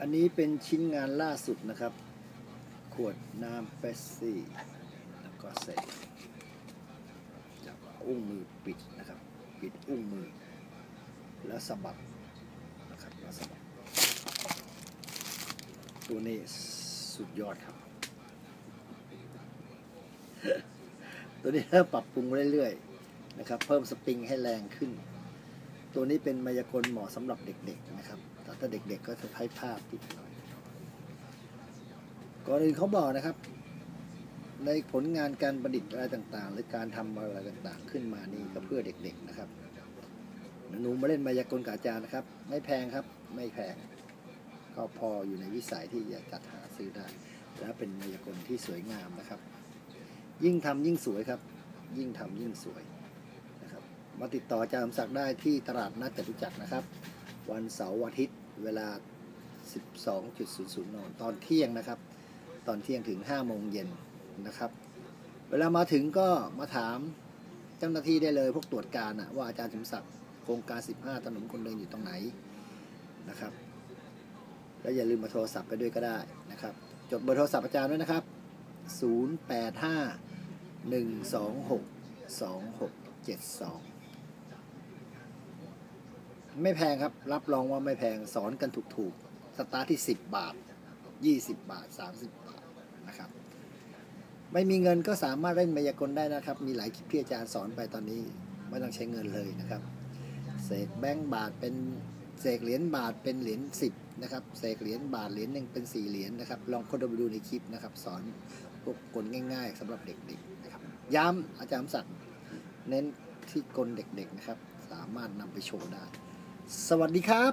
อันนี้เป็นชิ้นงานล่าสุดนะครับ ขวดน้ำเปปซี่ แล้วก็ใส่จับอุ้งมือปิดนะครับ ปิดอุ้งมือ แล้วสะบัดนะครับแล้วสะบัด ตัวนี้สุดยอดครับ ตัวนี้เริ่มปรับปรุงเรื่อยๆนะครับ เพิ่มสปริงให้แรงขึ้น ตัวนี้เป็นมายากลเหมาะสำหรับเด็กๆนะครับ ต่ถ้าเด็กๆก็จะใช้ภาพติดหน่อยก่อนอื่นเขาบอกนะครับ ในผลงานการประดิษฐ์อะไรต่างๆ หรือการทำอะไรต่างๆ ขึ้นมานี่ก็เพื่อเด็กๆนะครับหนูมาเล่นมายากลกบอาจารย์นะครับ ไม่แพงครับ ไม่แพง ก็พออยู่ในวิสัยที่จะจัดหาซื้อได้ และเป็นมายากลที่สวยงามนะครับ ยิ่งทำยิ่งสวยครับ ยิ่งทำยิ่งสวยนะครับ มาติดต่ออาจารย์สมศักดิ์ได้ที่ตลาดนัดจตุจักรนะครับ วันเสาร์อาทิตย์ เวลา 12.00 น ตอนเที่ยงนะครับ ตอนเที่ยงถึง 5 โมงเย็นนะครับ เวลามาถึงก็มาถามเจ้าหน้าที่ได้เลยพวกตรวจการนะว่าอาจารย์สมศักดิ์โครงการ 15 ถนนคนเดินอยู่ตรงไหนนะครับ แล้วอย่าลืมมาโทรศัพท์ไปด้วยก็ได้นะครับ จดเบอร์โทรศัพท์อาจารย์ด้วยนะครับ 085 126 2672 ไม่แพงครับ รับรองว่าไม่แพงสอนกันถูกๆ สตาร์ทที่ 10 บาท 20 บาท 30 บาทนะครับ ไม่มีเงินก็สามารถเล่นมายากลได้นะครับ มีหลายคลิปที่อาจารย์สอนไปตอนนี้ ไม่ต้องใช้เงินเลยนะครับเศษแบงก์บาทเป็นเศษเหรียญบาทเป็นเหรียญสิบนะครับเศษเหรียญบาทเหรียญหนึ่งเป็นสี่เหรียญนะครับ ลองค้นดูในคลิปนะครับ สอนพวกกลง่าย ๆสำหรับเด็กๆนะครับ ย้ำอาจารย์ศักดิ์เน้นที่กลเด็กๆนะครับ สามารถนำไปโชว์ได้ สวัสดีครับ